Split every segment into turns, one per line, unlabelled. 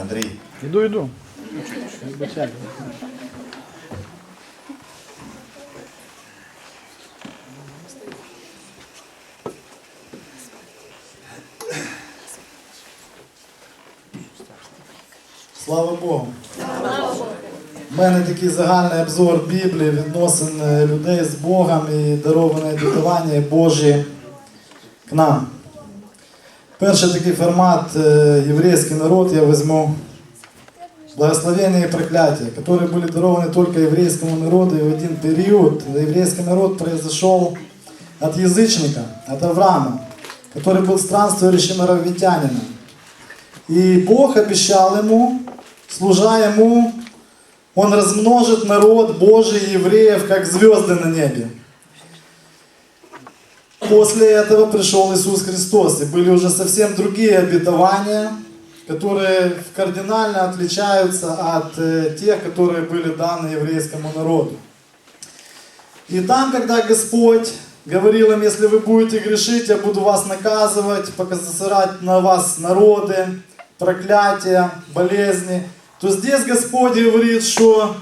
Андрій,
Іду. Вибачайте.
Слава Богу. У мене такий загальний обзор Біблії, відносин е, людей з Богом і дароване обітування Божі к нам. Перший такий формат єврейський народ я візьму. Благословения и проклятия, которые были дарованы только еврейскому народу и в один период. Еврейский народ произошел от язычника, от Авраама, который был странствующим аравитянином. И Бог обещал ему, служа ему, он размножит народ Божий евреев, как звезды на небе. После этого пришел Иисус Христос, и были уже совсем другие обетования, которые кардинально отличаются от э, тех, которые были даны еврейскому народу. И там, когда Господь говорил им, если вы будете грешить, я буду вас наказывать, показать на вас народы, проклятия, болезни, то здесь Господь говорит, что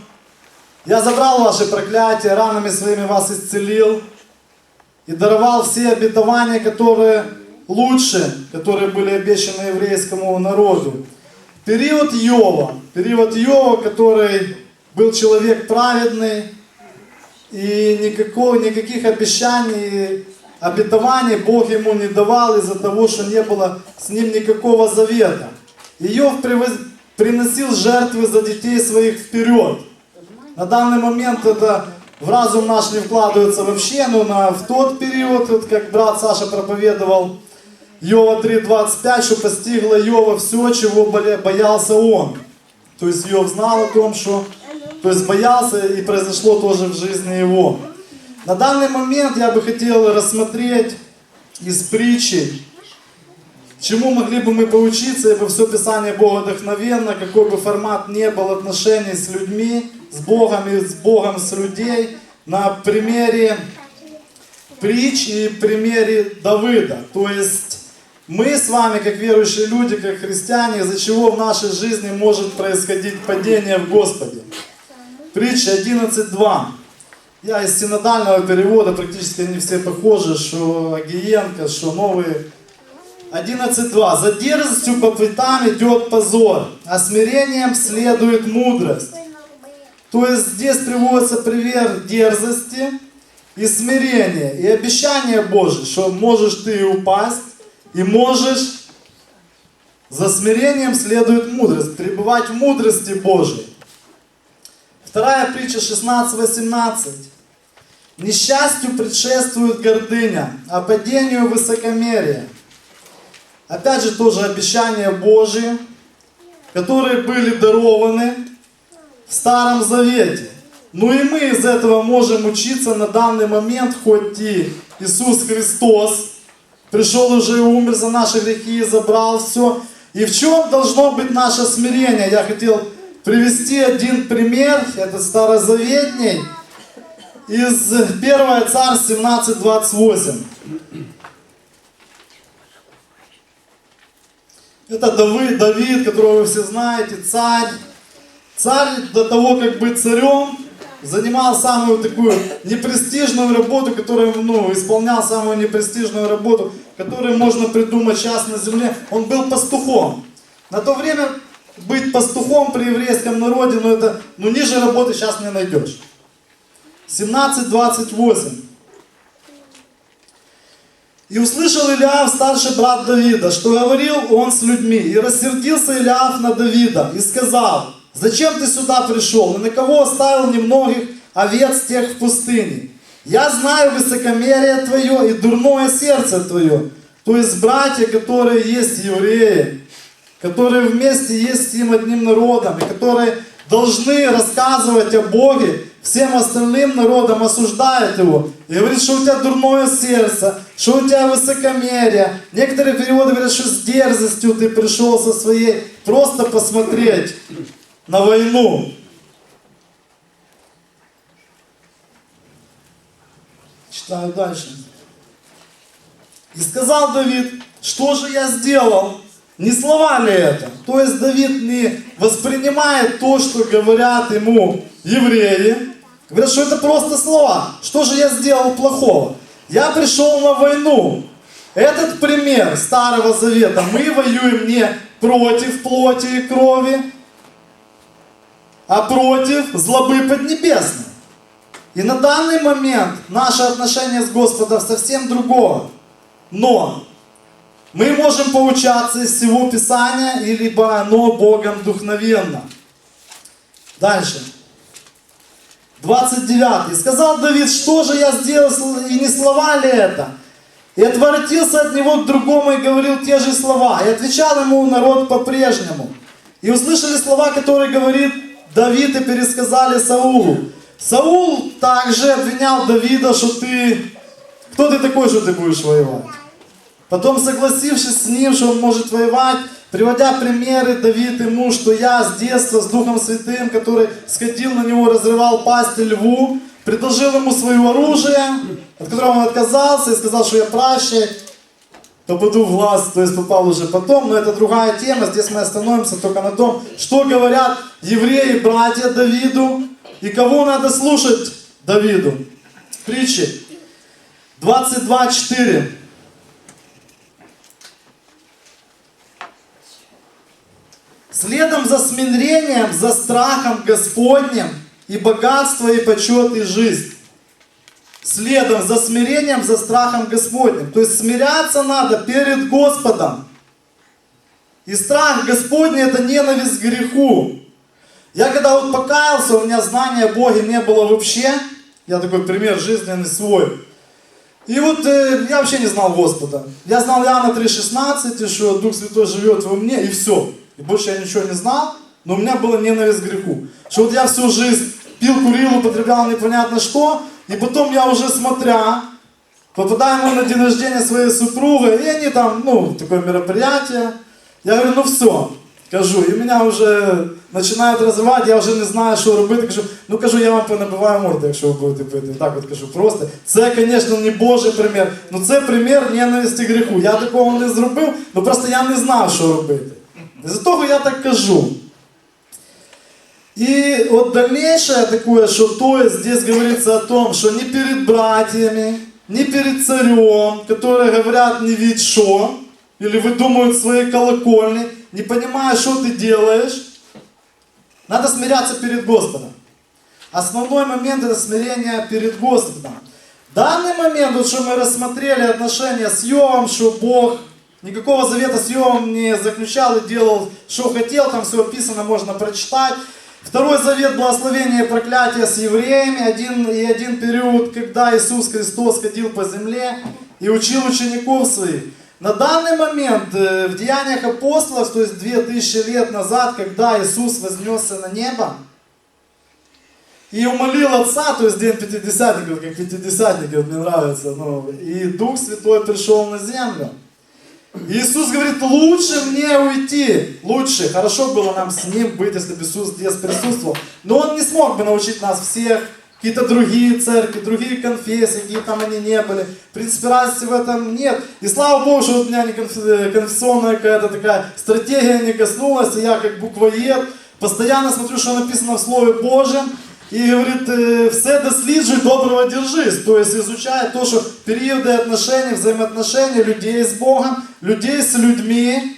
я забрал ваши проклятия, ранами своими вас исцелил и даровал все обетования, которые лучше, которые были обещаны еврейскому народу. Период Иова, период Иова, который был человек праведный, и никакого, никаких обещаний, обетований Бог ему не давал из-за того, что не было с ним никакого завета. Иов привоз- приносил жертвы за детей своих вперед. На данный момент это в разум наш не вкладывается вообще, но на, в тот период, вот как брат Саша проповедовал, Йова 3.25, что постигло Йова все, чего боялся он. То есть Йов знал о том, что... То есть боялся и произошло тоже в жизни его. На данный момент я бы хотел рассмотреть из притчи, чему могли бы мы поучиться, ибо все Писание Бога вдохновенно, какой бы формат не был отношений с людьми, с Богом и с Богом с людей, на примере притч и примере Давыда. То есть мы с вами, как верующие люди, как христиане, из-за чего в нашей жизни может происходить падение в Господе. Притча 11.2. Я из синодального перевода, практически они все похожи, что Агиенко, что новые. 11.2. За дерзостью по пятам идет позор, а смирением следует мудрость. То есть здесь приводится пример дерзости и смирения, и обещание Божие, что можешь ты и упасть, и можешь за смирением следует мудрость, пребывать в мудрости Божией. Вторая притча 16-18. Несчастью предшествует гордыня, а падению высокомерие. Опять же тоже обещания Божьи, которые были дарованы в Старом Завете. Ну и мы из этого можем учиться на данный момент, хоть и Иисус Христос пришел уже и умер за наши грехи и забрал все. И в чем должно быть наше смирение? Я хотел привести один пример, это старозаветний, из 1 Царь 17.28. Это Давид, Давид, которого вы все знаете, царь. Царь до того, как быть царем, занимал самую такую непрестижную работу, которую, ну, исполнял самую непрестижную работу, которую можно придумать сейчас на земле. Он был пастухом. На то время быть пастухом при еврейском народе, ну это, ну ниже работы сейчас не найдешь. 17.28. И услышал Илиав, старший брат Давида, что говорил он с людьми. И рассердился Илиав на Давида и сказал, зачем ты сюда пришел? И на кого оставил немногих овец тех в пустыне? Я знаю высокомерие твое и дурное сердце твое. То есть братья, которые есть евреи, которые вместе есть с ним одним народом, и которые должны рассказывать о Боге, всем остальным народам осуждают его. И говорит, что у тебя дурное сердце, что у тебя высокомерие. Некоторые переводы говорят, что с дерзостью ты пришел со своей просто посмотреть на войну. Читаю дальше. И сказал Давид, что же я сделал? Не слова ли это? То есть Давид не воспринимает то, что говорят ему евреи. Говорят, что это просто слова. Что же я сделал плохого? Я пришел на войну. Этот пример Старого Завета. Мы воюем не против плоти и крови, а против злобы поднебесной. И на данный момент наше отношение с Господом совсем другое. Но мы можем поучаться из всего Писания, и либо оно Богом вдохновенно. Дальше. 29. «И сказал Давид, что же я сделал, и не слова ли это? И отворотился от него к другому и говорил те же слова. И отвечал ему народ по-прежнему. И услышали слова, которые говорит Давид, и пересказали Саулу. Саул также обвинял Давида, что ты... Кто ты такой, что ты будешь воевать? Потом, согласившись с ним, что он может воевать, приводя примеры Давид ему, что я с детства с Духом Святым, который сходил на него, разрывал пасти льву, предложил ему свое оружие, от которого он отказался и сказал, что я пращай, попаду в глаз, то есть попал уже потом, но это другая тема, здесь мы остановимся только на том, что говорят евреи, братья Давиду, и кого надо слушать Давиду. Притчи 22.4. Следом за смирением, за страхом Господним и богатство, и почет, и жизнь. Следом за смирением, за страхом Господним. То есть смиряться надо перед Господом. И страх Господний это ненависть к греху. Я когда вот покаялся, у меня знания о Боге не было вообще. Я такой пример жизненный свой. И вот э, я вообще не знал Господа. Я знал Иоанна 3,16, и что Дух Святой живет во мне, и все. И больше я ничего не знал, но у меня была ненависть к греху. Что вот я всю жизнь пил, курил, употреблял непонятно что, и потом я уже смотря, попадаем на день рождения своей супруги, и они там, ну, такое мероприятие. Я говорю, ну все, кажу, і мене вже починають розвивати, я вже не знаю, що робити. Кажу, ну кажу, я вам понабиваю морду, якщо ви будете пити. Так от кажу, просто. Це, звісно, не Божий примір. Ну це примір ненависті гріху. Я такого не зробив, ну просто я не знав, що робити. Из-за того я так кажу. И вот дальнейшее такое, что то есть здесь говорится о том, что не перед братьями, не перед царем, которые говорят не вид что, или выдумывают свои колокольни, не понимая, что ты делаешь, надо смиряться перед Господом. Основной момент это смирение перед Господом. Данный момент, вот что мы рассмотрели отношения с Йовом, что Бог никакого завета с Йовом не заключал и делал, что хотел, там все описано, можно прочитать. Второй завет благословения и проклятия с евреями, один и один период, когда Иисус Христос ходил по земле и учил учеников своих. На данный момент э, в Деяниях апостолов, то есть 2000 лет назад, когда Иисус вознесся на небо, и умолил Отца, то есть день пятидесятников, как пятидесятники, вот мне нравится, ну, и Дух Святой пришел на землю. Иисус говорит, лучше мне уйти, лучше, хорошо было нам с Ним быть, если бы Иисус здесь присутствовал. Но Он не смог бы научить нас всех, какие-то другие церкви, другие конфессии, какие там они не были. В принципе, разницы в этом нет. И слава Богу, что вот меня не конф- конфессионная какая-то такая стратегия не коснулась, и я как буквоед постоянно смотрю, что написано в Слове Божьем, и говорит, э, все досліджуй, доброго держись. То есть изучая то, что периоды отношений, взаимоотношений людей с Богом, людей с людьми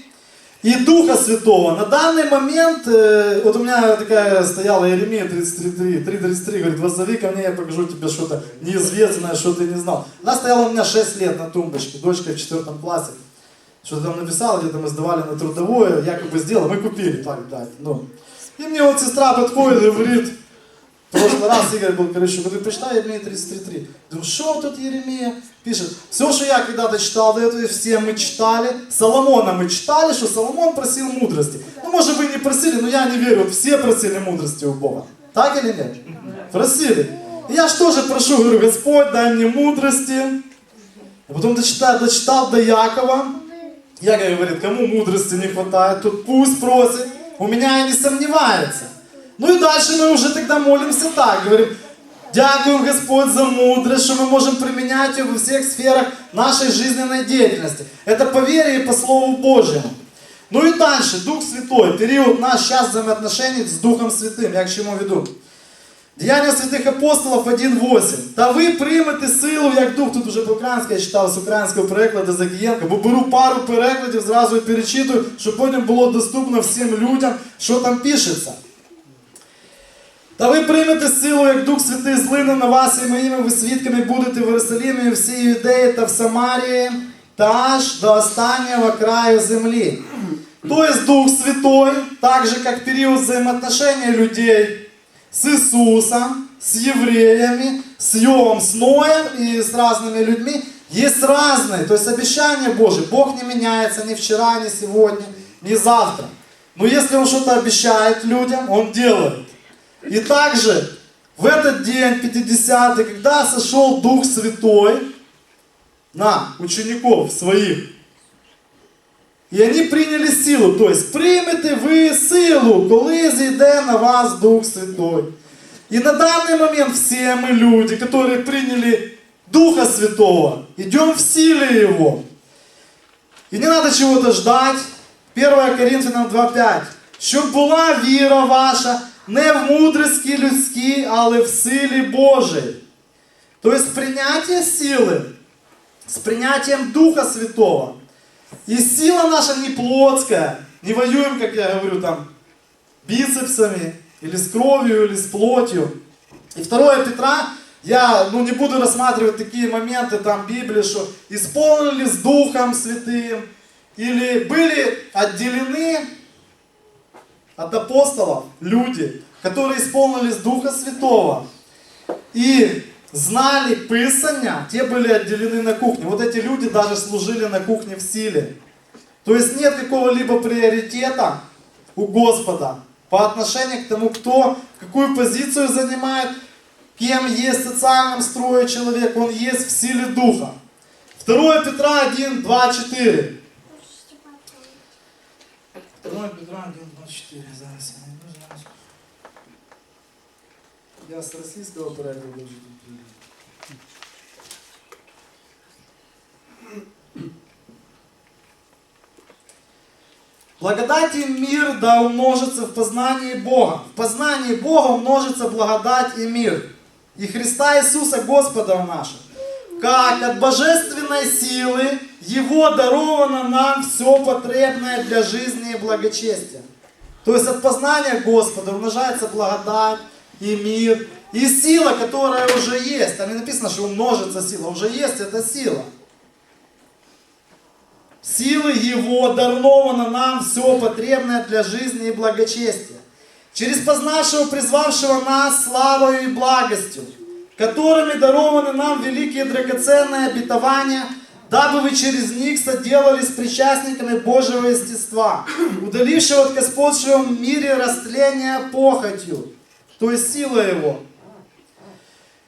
и Духа Святого. На данный момент, э, вот у меня такая стояла Иеремия 33, 3.33, говорит, воззови ко мне, я покажу тебе что-то неизвестное, что ты не знал. Она стояла у меня 6 лет на тумбочке, дочка в 4 классе. Что-то там написала, где-то мы сдавали на трудовое, якобы сделала, мы купили, так, да, ну. И мне вот сестра подходит и говорит, в прошлый раз Игорь был, короче, говорит, прочитай Еремия 33.3. Думаю, что тут Еремия пишет? Все, что я когда-то читал до этого, все мы читали. Соломона мы читали, что Соломон просил мудрости. Ну, может, вы не просили, но я не верю, все просили мудрости у Бога. Так или нет? Просили. И я же прошу, говорю, Господь, дай мне мудрости. А потом дочитал, дочитал до Якова. Яков говорит, кому мудрости не хватает, тут пусть просит. У меня и не сомневается. Ну и дальше мы уже тогда молимся так, говорим, дякуем Господь за мудрость, что мы можем применять ее во всех сферах нашей жизненной деятельности. Это по вере и по Слову Божьему. Ну и дальше, Дух Святой, период наш сейчас взаимоотношений с Духом Святым, я к чему веду. Діяння святих апостолів 1.8. Та ви приймете силу, як дух. Тут уже по-українськи я читав з українського перекладу Закієнка, бо беру пару перекладів, зразу і перечитую, щоб потім було доступно всім людям, що там пишеться. Та ви приймете силу, як Дух Святий злине на вас і моїми ви свідками будете в Єрусалимі, і всій Юдеї та в Самарії, та аж до останнього краю землі. То есть Дух Святой, так же как период взаимоотношения людей с Иисусом, с евреями, с Йовом, с Ноем и с разными людьми, есть разные. То есть обещания Божьи. Бог не меняется ни вчера, ни сегодня, ни завтра. Но если Он что-то обещает людям, Он делает. И также в этот день, 50-й, когда сошел Дух Святой на учеников своих, і вони прийняли силу. Тобто, приймете ви силу, коли зійде на вас Дух Святой. И на данный момент все мы люди, которые приняли Духа Святого, идем в силе Его. И не надо чего-то ждать. 1 Коринфянам 2.5. Щоб була віра ваша не в мудрості людській, але в силі Божій. Тобто прийняття сили с принятием Духа Святого. И сила наша не плотская, не воюем, как я говорю, там, бицепсами, или с кровью, или с плотью. И 2 Петра, я ну, не буду рассматривать такие моменты там в Библии, что исполнились Духом Святым, или были отделены от апостолов люди, которые исполнились Духа Святого. И знали Писания, те были отделены на кухне. Вот эти люди даже служили на кухне в силе. То есть нет какого-либо приоритета у Господа по отношению к тому, кто какую позицию занимает, кем есть в социальном строе человек, он есть в силе Духа. 2 Петра 1, 2, 4. 2 Петра 1, 2, 4. Зараз я найду, зараз. Я перекладу вже тут. прийду. Благодать и мир да умножится в познании Бога. В познании Бога умножится благодать и мир. И Христа Иисуса Господа нашего. Как от божественной силы Его даровано нам все потребное для жизни и благочестия. То есть от познания Господа умножается благодать и мир. И сила, которая уже есть. Там не написано, что умножится сила. Уже есть эта сила. Силы Его даровано нам все потребное для жизни и благочестия. Через познавшего, призвавшего нас славою и благостью, которыми дарованы нам великие драгоценные обетования, дабы вы через них соделались причастниками Божьего естества, удалившего от господствующего в мире растления похотью, то есть сила Его.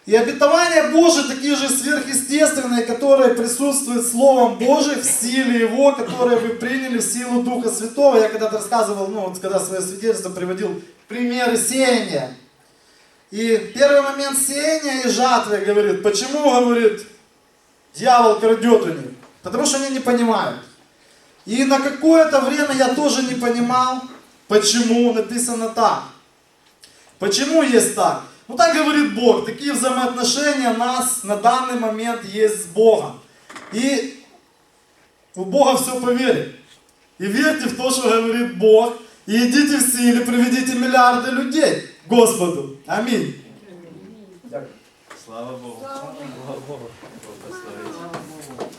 И обетования Божии такие же сверхъестественные, которые присутствуют Словом Божиим в силе Его, которые вы приняли в силу Духа Святого. Я когда-то рассказывал, ну вот когда свое свидетельство приводил, примеры сеяния. И первый момент сеяния и жатвы, говорит, почему, говорит, дьявол крадет у них? Потому что они не понимают. И на какое-то время я тоже не понимал, почему написано так. Почему есть так? Ну так говорит Бог, такие взаимоотношения у нас на данный момент есть с Богом. И у Бога все по вере. И верьте в то, что говорит Бог. И идите в силе, приведите миллиарды людей к Господу. Аминь.
Слава Богу. Благословить.
Ставимся.